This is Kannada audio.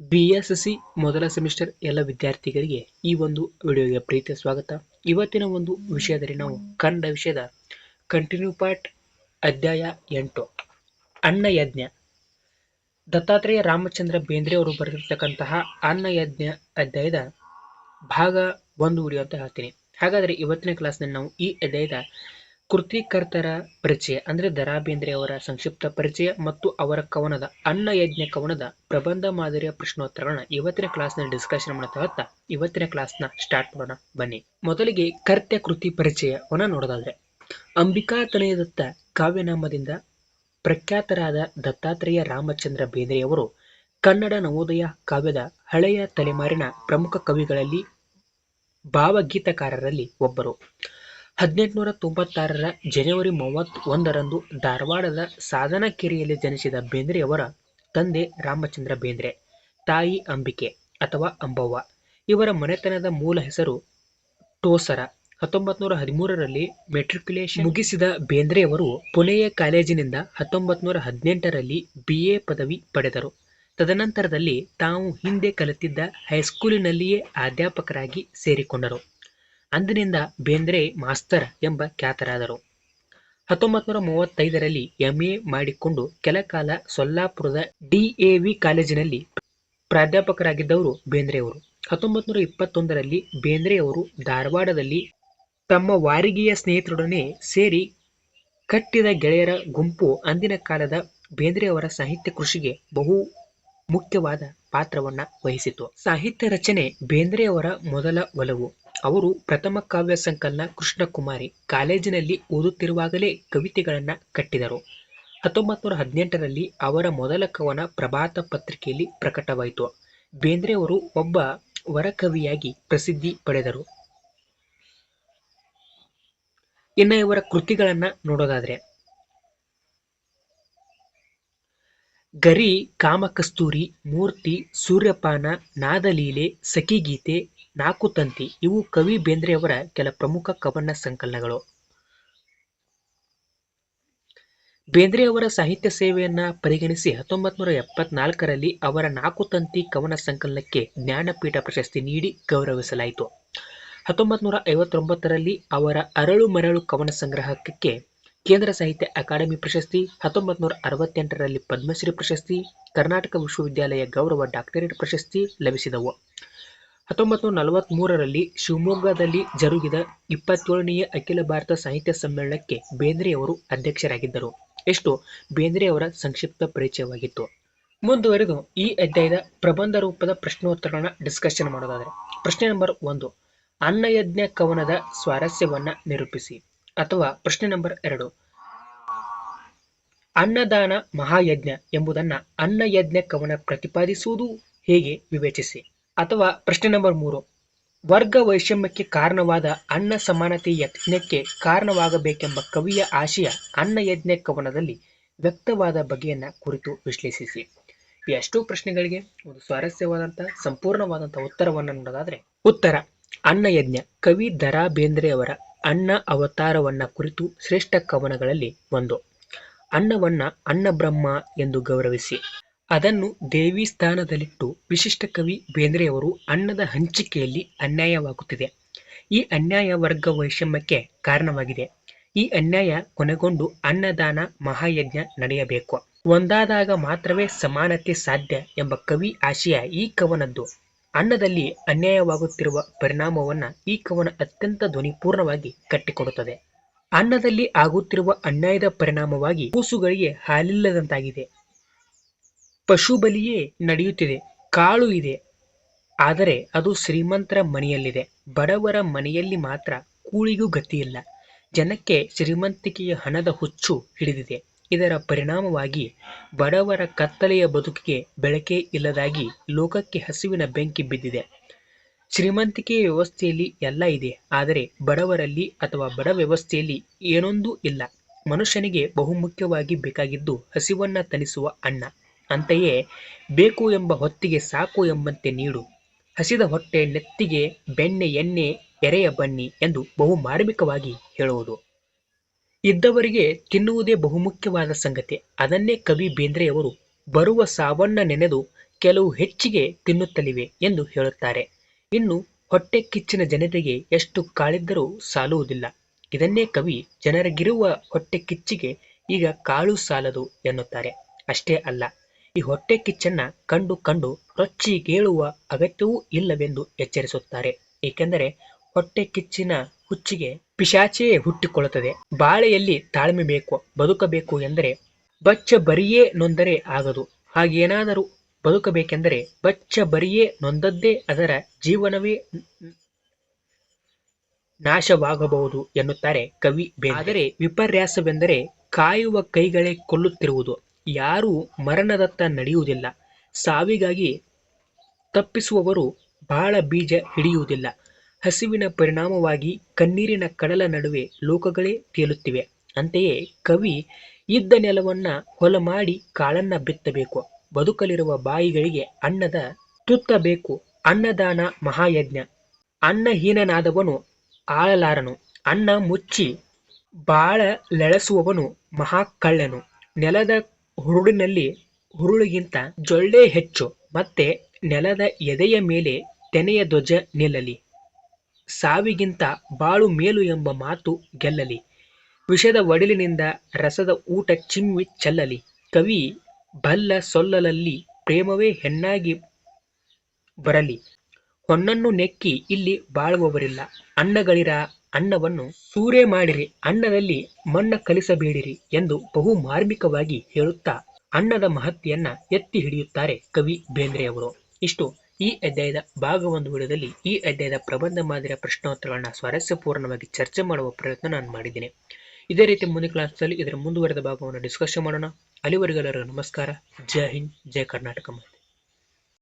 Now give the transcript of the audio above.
ಬಿ ಎಸ್ ಸಿ ಮೊದಲ ಸೆಮಿಸ್ಟರ್ ಎಲ್ಲ ವಿದ್ಯಾರ್ಥಿಗಳಿಗೆ ಈ ಒಂದು ವಿಡಿಯೋಗೆ ಪ್ರೀತಿಯ ಸ್ವಾಗತ. ಇವತ್ತಿನ ಒಂದು ವಿಷಯದಲ್ಲಿ ನಾವು ಕನ್ನಡ ವಿಷಯದ ಕಂಟಿನ್ಯೂ ಪಾರ್ಟ್ ಅಧ್ಯಾಯ ಎಂಟು. ಅನ್ನ ಯಜ್ಞ. ದತ್ತಾತ್ರೇಯ ರಾಮಚಂದ್ರ ಬೇಂದ್ರೆ ಅವರು ಬರೆದಿರ್ತಕ್ಕಂತಹ ಅನ್ನ ಯಜ್ಞ ಅಧ್ಯಾಯದ ಭಾಗ ಒಂದು ವಿಡಿಯೋ ಅಂತ ಹೇಳ್ತೀನಿ. ಹಾಗಾದರೆ ಇವತ್ತಿನ ಕ್ಲಾಸ್ನಲ್ಲಿ ನಾವು ಈ ಅಧ್ಯಾಯದ ಕೃತಿಕರ್ತರ ಪರಿಚಯ, ಅಂದ್ರೆ ದರಾ ಬೇಂದ್ರೆ ಅವರ ಸಂಕ್ಷಿಪ್ತ ಪರಿಚಯ ಮತ್ತು ಅವರ ಕವನದ, ಅನ್ನ ಯಜ್ಞ ಕವನದ ಪ್ರಬಂಧ ಮಾದರಿಯ ಪ್ರಶ್ನೋತ್ತರಗಳನ್ನ ಇವತ್ತಿನ ಕ್ಲಾಸ್ನಲ್ಲಿ ಡಿಸ್ಕಷನ್ ಮಾಡ್ತಾ ಇವತ್ತಿನ ಕ್ಲಾಸ್ನ ಸ್ಟಾರ್ಟ್ ಮಾಡೋಣ, ಬನ್ನಿ. ಮೊದಲಿಗೆ ಕರ್ತ್ಯ ಕೃತಿ ಪರಿಚಯವನ್ನ ನೋಡೋದಾದ್ರೆ ಅಂಬಿಕಾ ತನಯದತ್ತ ಕಾವ್ಯನಾಮದಿಂದ ಪ್ರಖ್ಯಾತರಾದ ದತ್ತಾತ್ರೇಯ ರಾಮಚಂದ್ರ ಬೇಂದ್ರೆಯವರು ಕನ್ನಡ ನವೋದಯ ಕಾವ್ಯದ ಹಳೆಯ ತಲೆಮಾರಿನ ಪ್ರಮುಖ ಕವಿಗಳಲ್ಲಿ ಭಾವಗೀತಕಾರರಲ್ಲಿ ಒಬ್ಬರು. ಹದಿನೆಂಟುನೂರ ತೊಂಬತ್ತಾರರ ಜನವರಿ ಮೂವತ್ತ್ ಒಂದರಂದು ಧಾರವಾಡದ ಸಾಧನಕೆರೆಯಲ್ಲಿ ಜನಿಸಿದ ಬೇಂದ್ರೆಯವರ ತಂದೆ ರಾಮಚಂದ್ರ ಬೇಂದ್ರೆ, ತಾಯಿ ಅಂಬಿಕೆ ಅಥವಾ ಅಂಬವ್ವ. ಇವರ ಮನೆತನದ ಮೂಲ ಹೆಸರು ಟೋಸರ. ಹತ್ತೊಂಬತ್ತು ನೂರ ಹದಿಮೂರರಲ್ಲಿ ಮೆಟ್ರಿಕ್ಯುಲೇಷನ್ ಮುಗಿಸಿದ ಬೇಂದ್ರೆಯವರು ಪುಣೆಯ ಕಾಲೇಜಿನಿಂದ ಹತ್ತೊಂಬತ್ತು ನೂರ ಹದಿನೆಂಟರಲ್ಲಿ ಬಿ ಎ ಪದವಿ ಪಡೆದರು. ತದನಂತರದಲ್ಲಿ ತಾವು ಹಿಂದೆ ಕಲಿತಿದ್ದ ಹೈಸ್ಕೂಲಿನಲ್ಲಿಯೇ ಅಧ್ಯಾಪಕರಾಗಿ ಸೇರಿಕೊಂಡರು. ಅಂದಿನಿಂದ ಬೇಂದ್ರೆ ಮಾಸ್ತರ್ ಎಂಬ ಖ್ಯಾತರಾದರು. ಹತ್ತೊಂಬತ್ತು ನೂರ ಮೂವತ್ತೈದರಲ್ಲಿ ಎಂ ಎ ಮಾಡಿಕೊಂಡು ಕೆಲಕಾಲ ಸೊಲ್ಲಾಪುರದ ಡಿಎವಿ ಕಾಲೇಜಿನಲ್ಲಿ ಪ್ರಾಧ್ಯಾಪಕರಾಗಿದ್ದವರು ಬೇಂದ್ರೆಯವರು. ಹತ್ತೊಂಬತ್ತು ನೂರ ಇಪ್ಪತ್ತೊಂದರಲ್ಲಿ ಬೇಂದ್ರೆಯವರು ಧಾರವಾಡದಲ್ಲಿ ತಮ್ಮ ವಾರಿಗೆಯ ಸ್ನೇಹಿತರೊಡನೆ ಸೇರಿ ಕಟ್ಟಿದ ಗೆಳೆಯರ ಗುಂಪು ಅಂದಿನ ಕಾಲದ ಬೇಂದ್ರೆಯವರ ಸಾಹಿತ್ಯ ಕೃಷಿಗೆ ಬಹು ಮುಖ್ಯವಾದ ಪಾತ್ರವನ್ನ ವಹಿಸಿತು ಸಾಹಿತ್ಯ ರಚನೆ ಬೇಂದ್ರೆಯವರ ಮೊದಲ ಒಲವು. ಅವರು ಪ್ರಥಮ ಕಾವ್ಯ ಸಂಕಲನ ಕೃಷ್ಣಕುಮಾರಿ ಕಾಲೇಜಿನಲ್ಲಿ ಓದುತ್ತಿರುವಾಗಲೇ ಕವಿತೆಗಳನ್ನು ಕಟ್ಟಿದರು. ಹತ್ತೊಂಬತ್ತು ನೂರ ಹದಿನೆಂಟರಲ್ಲಿ ಅವರ ಮೊದಲ ಕವನ ಪ್ರಭಾತ ಪತ್ರಿಕೆಯಲ್ಲಿ ಪ್ರಕಟವಾಯಿತು. ಬೇಂದ್ರೆ ಅವರು ಒಬ್ಬ ವರಕವಿಯಾಗಿ ಪ್ರಸಿದ್ಧಿ ಪಡೆದರು. ಇನ್ನು ಇವರ ಕೃತಿಗಳನ್ನ ನೋಡೋದಾದ್ರೆ, ಗರಿ, ಕಾಮಕಸ್ತೂರಿ, ಮೂರ್ತಿ, ಸೂರ್ಯಪಾನ, ನಾದಲೀಲೆ, ಸಖಿಗೀತೆ ನಾಕುತಂತಿ ಇವು ಕವಿ ಬೇಂದ್ರೆಯವರ ಕೆಲ ಪ್ರಮುಖ ಕವನ ಸಂಕಲನಗಳು. ಬೇಂದ್ರೆಯವರ ಸಾಹಿತ್ಯ ಸೇವೆಯನ್ನ ಪರಿಗಣಿಸಿ ಹತ್ತೊಂಬತ್ತು ನೂರ ಎಪ್ಪತ್ನಾಲ್ಕರಲ್ಲಿ ಅವರ ನಾಕುತಂತಿ ಕವನ ಸಂಕಲನಕ್ಕೆ ಜ್ಞಾನಪೀಠ ಪ್ರಶಸ್ತಿ ನೀಡಿ ಗೌರವಿಸಲಾಯಿತು. ಹತ್ತೊಂಬತ್ತು ನೂರ ಐವತ್ತೊಂಬತ್ತರಲ್ಲಿ ಅವರ ಅರಳು ಮರಳು ಕವನ ಸಂಗ್ರಹಕ್ಕೆ ಕೇಂದ್ರ ಸಾಹಿತ್ಯ ಅಕಾಡೆಮಿ ಪ್ರಶಸ್ತಿ ಹತ್ತೊಂಬತ್ತು ನೂರ ಅರವತ್ತೆಂಟರಲ್ಲಿ ಪದ್ಮಶ್ರೀ ಪ್ರಶಸ್ತಿ, ಕರ್ನಾಟಕ ವಿಶ್ವವಿದ್ಯಾಲಯ ಗೌರವ ಡಾಕ್ಟರೇಟ್ ಪ್ರಶಸ್ತಿ ಲಭಿಸಿದವು. ಹತ್ತೊಂಬತ್ತು ನೂರ ನಲವತ್ತ್ಮೂರರಲ್ಲಿ ಶಿವಮೊಗ್ಗದಲ್ಲಿ ಜರುಗಿದ ಇಪ್ಪತ್ತೇಳನೆಯ ಅಖಿಲ ಭಾರತ ಸಾಹಿತ್ಯ ಸಮ್ಮೇಳನಕ್ಕೆ ಬೇಂದ್ರೆಯವರು ಅಧ್ಯಕ್ಷರಾಗಿದ್ದರು. ಎಷ್ಟು? ಬೇಂದ್ರೆಯವರ ಸಂಕ್ಷಿಪ್ತ ಪರಿಚಯವಾಗಿತ್ತು. ಮುಂದುವರೆದು ಈ ಅಧ್ಯಾಯದ ಪ್ರಬಂಧ ರೂಪದ ಪ್ರಶ್ನೋತ್ತರಗಳನ್ನ ಡಿಸ್ಕಷನ್ ಮಾಡೋದಾದರೆ. ಪ್ರಶ್ನೆ ನಂಬರ್ ಒಂದು ಅನ್ನಯಜ್ಞ ಕವನದ ಸ್ವಾರಸ್ಯವನ್ನು ನಿರೂಪಿಸಿ ಅಥವಾ ಪ್ರಶ್ನೆ ನಂಬರ್ ಎರಡು, ಅನ್ನದಾನ ಮಹಾಯಜ್ಞ ಎಂಬುದನ್ನ ಅನ್ನಯಜ್ಞ ಕವನ ಪ್ರತಿಪಾದಿಸುವುದು ಹೇಗೆ ವಿವೇಚಿಸಿ? ಅಥವಾ ಪ್ರಶ್ನೆ ನಂಬರ್ ಮೂರು. ವರ್ಗ ವೈಷಮ್ಯಕ್ಕೆ ಕಾರಣವಾದ ಅನ್ನ ಸಮಾನತೆ ಯಜ್ಞಕ್ಕೆ ಕಾರಣವಾಗಬೇಕೆಂಬ ಕವಿಯ ಆಶಯ ಅನ್ನ ಯಜ್ಞ ಕವನದಲ್ಲಿ ವ್ಯಕ್ತವಾದ ಬಗೆಯನ್ನ ಕುರಿತು ವಿಶ್ಲೇಷಿಸಿ. ಈ ಪ್ರಶ್ನೆಗಳಿಗೆ ಒಂದು ಸ್ವಾರಸ್ಯವಾದಂತಹ ಸಂಪೂರ್ಣವಾದಂತಹ ಉತ್ತರವನ್ನು ನೋಡೋದಾದ್ರೆ, ಉತ್ತರ. ಅನ್ನ ಯಜ್ಞ, ಕವಿ ದರಾ ಬೇಂದ್ರೆ ಅವರ ಅನ್ನ ಅವತಾರವನ್ನ ಕುರಿತು ಶ್ರೇಷ್ಠ ಕವನಗಳಲ್ಲಿ ಒಂದು. ಅನ್ನವನ್ನ ಅನ್ನ ಬ್ರಹ್ಮ ಎಂದು ಗೌರವಿಸಿ. ಅದನ್ನು ದೇವಿ ಸ್ಥಾನದಲ್ಲಿಟ್ಟು ವಿಶಿಷ್ಟ ಕವಿ ಬೇಂದ್ರೆಯವರು ಅನ್ನದ ಹಂಚಿಕೆಯಲ್ಲಿ ಅನ್ಯಾಯವಾಗುತ್ತಿದೆ. ಈ ಅನ್ಯಾಯ ವರ್ಗ ವೈಷಮ್ಯಕ್ಕೆ ಕಾರಣವಾಗಿದೆ. ಈ ಅನ್ಯಾಯ ಕೊನೆಗೊಂಡು ಅನ್ನದಾನ ಮಹಾಯಜ್ಞ ನಡೆಯಬೇಕು. ಒಂದಾದಾಗ ಮಾತ್ರವೇ ಸಮಾನತೆ ಸಾಧ್ಯ ಎಂಬ ಕವಿ ಆಶಯ ಈ ಕವನದ್ದು. ಅನ್ನದಲ್ಲಿ ಅನ್ಯಾಯವಾಗುತ್ತಿರುವ ಪರಿಣಾಮವನ್ನ ಈ ಕವನ ಅತ್ಯಂತ ಧ್ವನಿಪೂರ್ಣವಾಗಿ ಕಟ್ಟಿಕೊಡುತ್ತದೆ. ಅನ್ನದಲ್ಲಿ ಆಗುತ್ತಿರುವ ಅನ್ಯಾಯದ ಪರಿಣಾಮವಾಗಿ ಕೂಸುಗಳಿಗೆ ಹಾಲಿಲ್ಲದಂತಾಗಿದೆ. ಪಶು ಬಲಿಯೇ ನಡೆಯುತ್ತಿದೆ, ಕಾಳು ಇದೆ, ಆದರೆ ಅದು ಶ್ರೀಮಂತರ ಮನೆಯಲ್ಲಿದೆ. ಬಡವರ ಮನೆಯಲ್ಲಿ ಮಾತ್ರ ಕೂಳಿಗೂ ಗತಿಯಿಲ್ಲ. ಜನಕ್ಕೆ ಶ್ರೀಮಂತಿಕೆಯ ಹಣದ ಹುಚ್ಚು ಹಿಡಿದಿದೆ. ಇದರ ಪರಿಣಾಮವಾಗಿ ಬಡವರ ಕತ್ತಲೆಯ ಬದುಕಿಗೆ ಬೆಳಕೇ ಇಲ್ಲದಾಗಿ ಲೋಕಕ್ಕೆ ಹಸಿವಿನ ಬೆಂಕಿ ಬಿದ್ದಿದೆ. ಶ್ರೀಮಂತಿಕೆಯ ವ್ಯವಸ್ಥೆಯಲ್ಲಿ ಎಲ್ಲ ಇದೆ, ಆದರೆ ಬಡವರಲ್ಲಿ ಅಥವಾ ಬಡ ವ್ಯವಸ್ಥೆಯಲ್ಲಿ ಏನೊಂದೂ ಇಲ್ಲ. ಮನುಷ್ಯನಿಗೆ ಬಹುಮುಖ್ಯವಾಗಿ ಬೇಕಾಗಿದ್ದು ಹಸಿವನ್ನ ತಣಿಸುವ ಅನ್ನ. ಅಂತೆಯೇ ಬೇಕು ಎಂಬ ಹೊತ್ತಿಗೆ ಸಾಕು ಎಂಬಂತೆ ನೀಡು. ಹಸಿದ ಹೊಟ್ಟೆ ನೆತ್ತಿಗೆ ಬೆಣ್ಣೆ ಎಣ್ಣೆ ಎರೆಯ ಬನ್ನಿ ಎಂದು ಬಹು ಮಾರ್ಮಿಕವಾಗಿ ಹೇಳುವುದು. ಇದ್ದವರಿಗೆ ತಿನ್ನುವುದೇ ಬಹುಮುಖ್ಯವಾದ ಸಂಗತಿ. ಅದನ್ನೇ ಕವಿ ಬೇಂದ್ರೆಯವರು ಬರುವ ಸಾವನ್ನ ನೆನೆದು ಕೆಲವು ಹೆಚ್ಚಿಗೆ ತಿನ್ನುತ್ತಲಿವೆ ಎಂದು ಹೇಳುತ್ತಾರೆ. ಇನ್ನು ಹೊಟ್ಟೆ ಕಿಚ್ಚಿನ ಜನತೆಗೆ ಎಷ್ಟು ಕಾಳಿದ್ದರೂ ಸಾಲುವುದಿಲ್ಲ. ಇದನ್ನೇ ಕವಿ ಜನರಿಗಿರುವ ಹೊಟ್ಟೆ ಕಿಚ್ಚಿಗೆ ಈಗ ಕಾಳು ಸಾಲದು ಎನ್ನುತ್ತಾರೆ. ಅಷ್ಟೇ ಅಲ್ಲ. ಈ ಹೊಟ್ಟೆ ಕಿಚ್ಚನ್ನ ಕಂಡು ಕಂಡು ರೊಚ್ಚಿಗೇಳುವ ಅಗತ್ಯವೂ ಇಲ್ಲವೆಂದು ಎಚ್ಚರಿಸುತ್ತಾರೆ. ಏಕೆಂದರೆ ಹೊಟ್ಟೆ ಕಿಚ್ಚಿನ ಹುಚ್ಚಿಗೆ ಪಿಶಾಚಿಯೇ ಹುಟ್ಟಿಕೊಳ್ಳುತ್ತದೆ. ಬಾಳೆಯಲ್ಲಿ ತಾಳ್ಮೆ ಬೇಕು, ಬದುಕಬೇಕು ಎಂದರೆ ಬಚ್ಚ ಬರಿಯೇ ನೊಂದರೆ ಆಗದು. ಹಾಗೇನಾದರೂ ಬದುಕಬೇಕೆಂದರೆ ಬಚ್ಚ ಬರಿಯೇ ನೊಂದದ್ದೇ ಅದರ ಜೀವನವೇ ನಾಶವಾಗಬಹುದು ಎನ್ನುತ್ತಾರೆ ಕವಿ ಆದರೆ ವಿಪರ್ಯಾಸವೆಂದರೆ ಕಾಯುವ ಕೈಗಳೇ ಕೊಲ್ಲುತ್ತಿರುವುದು. ಯಾರೂ ಮರಣದತ್ತ ನಡೆಯುವುದಿಲ್ಲ. ಸಾವಿಗಾಗಿ ತಪ್ಪಿಸುವವರು ಬಾಳ ಬೀಜ ಹಿಡಿಯುವುದಿಲ್ಲ. ಹಸಿವಿನ ಪರಿಣಾಮವಾಗಿ ಕಣ್ಣೀರಿನ ಕಡಲ ನಡುವೆ ಲೋಕಗಳೇ ತೇಲುತ್ತಿವೆ. ಅಂತೆಯೇ ಕವಿ ಇದ್ದ ನೆಲವನ್ನ ಹೊಲ ಮಾಡಿ ಕಾಳನ್ನ ಬಿತ್ತಬೇಕು. ಬದುಕಲಿರುವ ಬಾಯಿಗಳಿಗೆ ಅನ್ನದ ತುತ್ತ ಬೇಕು ಅನ್ನದಾನ ಮಹಾಯಜ್ಞ. ಅನ್ನಹೀನನಾದವನು ಆಳಲಾರನು. ಅನ್ನ ಮುಚ್ಚಿ ಬಾಳ ಲೆಳಸುವವನು ಮಹಾಕಳ್ಳನು. ನೆಲದ ಹುರುಳಿನಲ್ಲಿ ಹುರುಳಿಗಿಂತ ಜೊಳ್ಳೆ ಹೆಚ್ಚು, ಮತ್ತೆ ನೆಲದ ಎದೆಯ ಮೇಲೆ ತೆನೆಯ ಧ್ವಜ ನಿಲ್ಲಲಿ. ಸಾವಿಗಿಂತ ಬಾಳು ಮೇಲು ಎಂಬ ಮಾತು ಗೆಲ್ಲಲಿ. ವಿಷದ ಒಡಲಿನಿಂದ ರಸದ ಊಟ ಚಿಮ್ಮಿ ಚೆಲ್ಲಲಿ. ಕವಿ ಬಲ್ಲ ಸೊಲ್ಲಲಲ್ಲಿ ಪ್ರೇಮವೇ ಹೆಣ್ಣಾಗಿ ಬರಲಿ. ಹೊನ್ನನ್ನು ನೆಕ್ಕಿ ಇಲ್ಲಿ ಬಾಳುವವರಿಲ್ಲ. ಅನ್ನಗಳಿರ ಅನ್ನವನ್ನು ಸೂರೆ ಮಾಡಿರಿ ಅನ್ನದಲ್ಲಿ ಮಣ್ಣ ಕಲಿಸಬೇಡಿರಿ ಎಂದು ಬಹು ಮಾರ್ಮಿಕವಾಗಿ ಹೇಳುತ್ತಾ ಅನ್ನದ ಮಹತ್ಯನ್ನ ಎತ್ತಿ ಹಿಡಿಯುತ್ತಾರೆ ಕವಿ ಬೇಂದ್ರೆಯವರು ಇಷ್ಟು. ಈ ಅಧ್ಯಾಯದ ಭಾಗ ಒಂದು ವಿಡಿಯೋದಲ್ಲಿ ಈ ಅಧ್ಯಾಯದ ಪ್ರಬಂಧ ಮಾದರಿಯ ಪ್ರಶ್ನೋತ್ತರಗಳನ್ನ ಸ್ವಾರಸ್ಯಪೂರ್ಣವಾಗಿ ಚರ್ಚೆ ಮಾಡುವ ಪ್ರಯತ್ನ ನಾನು ಮಾಡಿದ್ದೇನೆ. ಇದೇ ರೀತಿ ಮುಂದಿನ ಕ್ಲಾಸ್ನಲ್ಲಿ ಇದರ ಮುಂದುವರೆದ ಭಾಗವನ್ನು ಡಿಸ್ಕಷನ್ ಮಾಡೋಣ. ಅಲ್ಲಿವರೆಗೆಲ್ಲರಿಗೂ ನಮಸ್ಕಾರ. ಜೈ ಹಿಂದ್, ಜೈ ಕರ್ನಾಟಕ